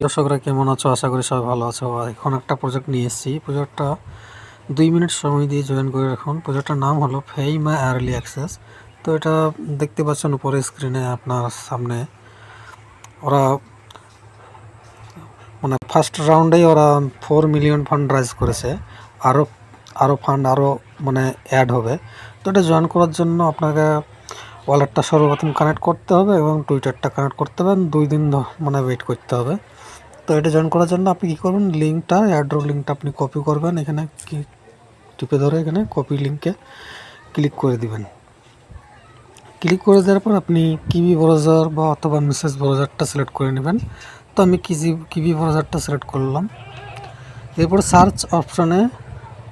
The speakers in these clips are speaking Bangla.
দর্শকরা কেমন আছো? আশা করি সবাই ভালো আছো। এখন একটা প্রজেক্ট নিয়ে এসেছি। প্রজেক্টটা দুই মিনিট সময় দিয়ে জয়েন করে রাখুন। প্রজেক্টটার নাম হলো ফেই মাই আর্লি অ্যাক্সেস তো এটা দেখতে পাচ্ছেন উপরে স্ক্রিনে আপনার সামনে। ওরা মানে ফার্স্ট রাউন্ডেই ওরা ফোর মিলিয়ন ফান্ড রাইজ করেছে। আরও আরও ফান্ড আরও মানে অ্যাড হবে। তো এটা জয়েন করার জন্য আপনাকে ওয়ালেটটা সর্বপ্রথম কানেক্ট করতে হবে এবং টুইটারটা কানেক্ট করতে হবে। দুই দিন মানে ওয়েট করতে হবে। তো এটা জয়েন করার জন্য আপনি কী করবেন? লিঙ্কটা অ্যাড্রো লিঙ্কটা আপনি কপি করবেন। এখানে কি টিপে ধরে এখানে কপি লিঙ্কে ক্লিক করে দিবেন। ক্লিক করে দেওয়ার পর আপনি কিবি ব্রাউজার বা অথবা মেসেজ ব্রাউজারটা সিলেক্ট করে নেবেন। তো আমি কিজি, কিবি ব্রাউজারটা সিলেক্ট করলাম। এরপর সার্চ অপশানে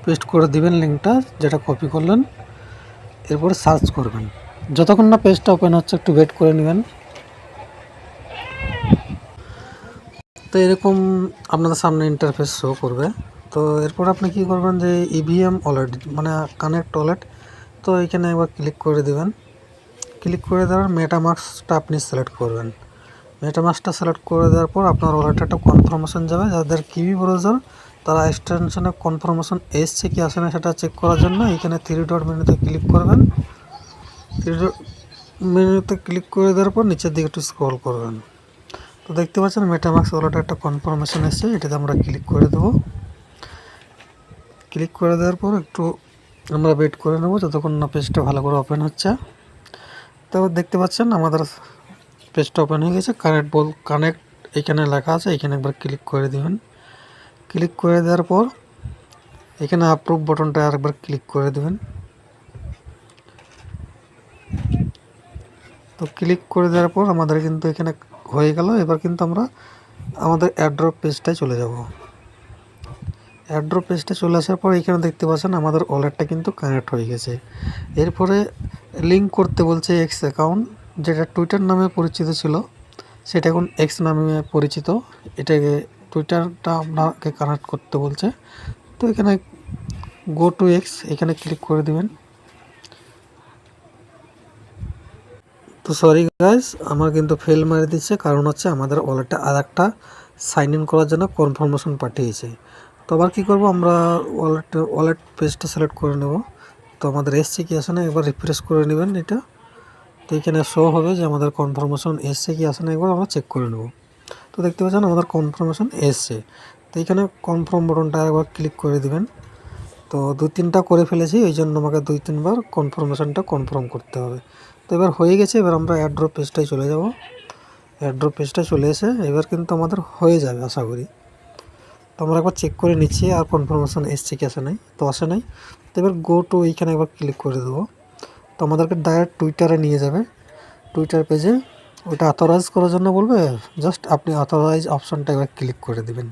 পেস্ট করে দিবেন লিঙ্কটা যেটা কপি করলেন। এরপর সার্চ করবেন। যতক্ষণ না পেজটা ওপেন হচ্ছে, একটু ওয়েট করে নেবেন। তো এরকম আপনাদের সামনে ইন্টারফেস শো করবে। তো এরপর আপনি কি করবেন যে E ইভিএম ওয়ালেট মানে কানেক্ট ওয়ালেট তো এখানে একবার ক্লিক করে দেবেন। ক্লিক করে দেওয়ার মেটামার্কসটা আপনি সিলেক্ট করবেন। মেটামার্কসটা সিলেক্ট করে দেওয়ার পর আপনার ওয়ালেটে একটা কনফার্মেশন যাবে। যাদের কিবি ব্রাউজার তারা এক্সটেনশনে কনফার্মেশন এসছে কি আসে না সেটা চেক করার জন্য এখানে থ্রি ডট মেনুতে ক্লিক করবেন। থ্রি ডট মেনুতে ক্লিক করে দেওয়ার পর নিচের দিকে একটু স্ক্রল করবেন। তো দেখতে পাচ্ছেন মেটামাক্স ওয়ালেটে একটা কনফার্মেশন এসেছে, এটাতে আমরা ক্লিক করে দেবো। ক্লিক করে দেওয়ার পর একটু আমরা ওয়েট করে নেব, যতক্ষণ না পেজটা ভালো করে ওপেন হচ্ছে। তো দেখতে পাচ্ছেন আমাদের পেজটা ওপেন হয়ে গেছে কানেক্ট বল কানেক্ট এখানে লেখা আছে, এখানে একবার ক্লিক করে দেবেন। ক্লিক করে দেওয়ার পর এখানে আপ্রুভ বটনটা আরেকবার ক্লিক করে দেবেন। তো ক্লিক করে দেওয়ার পর আমাদের কিন্তু এখানে হয়ে গেল, এবার কিন্তু আমরা আমাদের অ্যাড্রপ পেজটায় চলে যাব। অ্যাড্রপ পেজটা চলে আসার পর এখানে দেখতে পাচ্ছেন আমাদের ওয়ালেটটা কিন্তু কানেক্ট হয়ে গেছে। এরপরে লিঙ্ক করতে বলছে এক্স অ্যাকাউন্ট যেটা টুইটার নামে পরিচিত ছিল, সেটা এখন এক্স নামে পরিচিত। এটাকে টুইটারটা আপনাকে কানেক্ট করতে বলছে। তো এখানে গো টু এক্স এখানে ক্লিক করে দিবেন। তো সরি গাইস আমার কিন্তু ফেল মারি দিচ্ছে। কারণ হচ্ছে আমাদের ওয়ালেটে আর একটা সাইন ইন করার জন্য কনফার্মেশন পাঠিয়েছে। তো আবার কী করব, আমরা ওয়ালেট ওয়ালেট পেজটা সিলেক্ট করে নেব। তো আমাদের এসছে কি আসে না, একবার রিফ্রেশ করে নেবেন এটা। তো এখানে শো হবে যে আমাদের কনফার্মেশন এসছে কি আসে না, একবার আমরা চেক করে নেব। তো দেখতে পাচ্ছেন আমাদের কনফার্মেশন এসছে। তো এখানে কনফার্ম বটনটা একবার ক্লিক করে দিবেন। তো দু তিনটা করে ফেলেছি এই জন্য আমাকে দুই তিনবার কনফার্মেশনটা কনফার্ম করতে হবে। তো এবার হয়ে গেছে, এবার আমরা অ্যাড্রপ পেজটায় চলে যাব। অ্যাড্রপ পেজটা চলে এসে এবার কিন্তু আমাদের হয়ে যাবে আশা করি। তো আমরা একবার চেক করে নিচ্ছি, আর কনফার্মেশন এসছে কি আসে নাই, তো আসে নাই। তো এবার গো টু এইখানে একবার ক্লিক করে দেবো। তো আমাদেরকে ডাইরেক্ট টুইটারে নিয়ে যাবে। টুইটার পেজে ওইটা অথরাইজ করার জন্য বলবে জাস্ট আপনি অথরাইজ অপশানটা একবার ক্লিক করে দেবেন।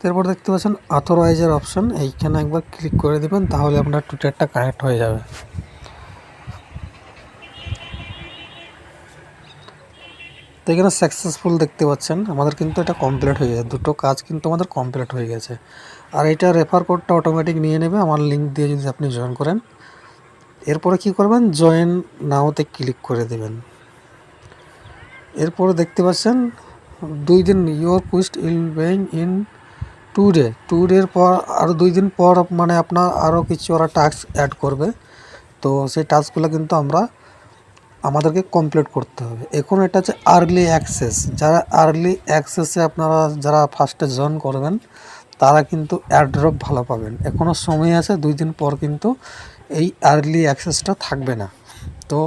তারপর দেখতে পাচ্ছেন অথরাইজের অপশন এইখানে একবার ক্লিক করে দেবেন, তাহলে আপনার টুইটারটা কানেক্ট হয়ে যাবে। তো এখানে সাকসেসফুল দেখতে পাচ্ছেন, আমাদের কিন্তু এটা কমপ্লিট হয়ে গেছে, দুটো কাজ কিন্তু আমাদের কমপ্লিট হয়ে গেছে। আর এটা রেফার কোডটা অটোমেটিক নিয়ে নেবে, আমার লিঙ্ক দিয়ে যদি আপনি জয়েন করেন। এরপরে কি করবেন? জয়েন নাওতে ক্লিক করে দেবেন। এরপরে দেখতে পাচ্ছেন, দুই দিন your post will being in today two ডের পর আরও দুই দিন পর মানে আপনার আরও কিছু ওরা টাস্ক অ্যাড করবে। তো সেই টাস্কগুলো কিন্তু আমরা আমাদেরকে কমপ্লিট করতে হবে। এখন এটা হচ্ছে আর্লি অ্যাক্সেস যারা আর্লি অ্যাক্সেসে আপনারা যারা ফার্স্টে জয়েন করবেন, তারা কিন্তু অ্যাড্রপ ভালো পাবেন। এখনও সময় আছে, দুই দিন পর কিন্তু এই আর্লি অ্যাক্সেসটা থাকবে না। তো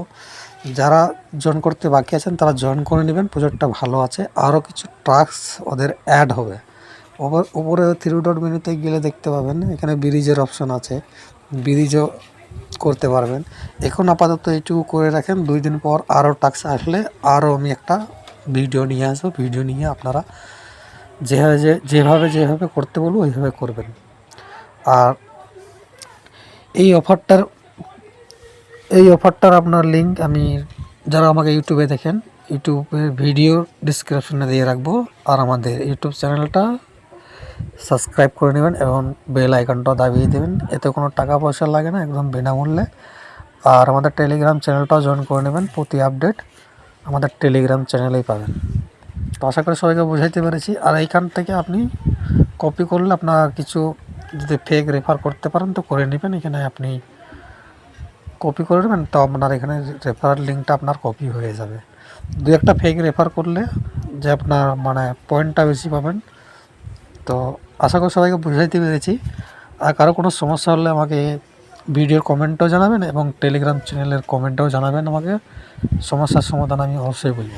যারা জয়েন করতে বাকি আছেন, তারা জয়েন করে নেবেন প্রজেক্টটা ভালো আছে। আরও কিছু টাস্ক ওদের অ্যাড হবে। উপরে থ্রি ডট মেনুতে গেলে দেখতে পাবেন, এখানে ব্রিজের অপশন আছে। ব্রিজও করতে পারবেন। এখন আপাতত এইটুকু করে রাখেন, দুই দিন পর আরও টাস্ক আসলে আরও আমি একটা ভিডিও নিয়ে আসব। ভিডিও নিয়ে আপনারা যেভাবে যে, যেভাবে যেভাবে করতে বলব, ওইভাবে করবেন। আর এই অফারটার এই অফারটার আপনার লিঙ্ক আমি, যারা আমাকে ইউটিউবে দেখেন, ইউটিউবের ভিডিও ডিসক্রিপশনে দিয়ে রাখব। আর আমাদের ইউটিউব চ্যানেলটা সাবস্ক্রাইব করে নেবেন এবং বেল আইকনটা দাবিয়ে দেবেন। এতে কোনো টাকা পয়সা লাগে না, একদম বিনামূল্যে। আর আমাদের টেলিগ্রাম চ্যানেলটাও জয়েন করে নেবেন, প্রতি আপডেট আমাদের টেলিগ্রাম চ্যানেলেই পাবেন। তো আশা করি সবাইকে বুঝাইতে পেরেছি। আর এইখান থেকে আপনি কপি করলে আপনার কিছু যদি ফেক রেফার করতে পারেন, তো করে নেবেন। এখানে আপনি কপি করে নেবেন, তো আপনার এখানে রেফার লিঙ্কটা আপনার কপি হয়ে যাবে। দু একটা ফেক রেফার করলে যে আপনার মানে পয়েন্টটা বেশি পাবেন। তো আশা করি সবাইকে বুঝাইতে পেরেছি। আর কারও কোনো সমস্যা হলে আমাকে ভিডিওর কমেন্টও জানাবেন এবং টেলিগ্রাম চ্যানেলের কমেন্টও জানাবেন আমাকে। সমস্যার সমাধান আমি অবশ্যই বলব।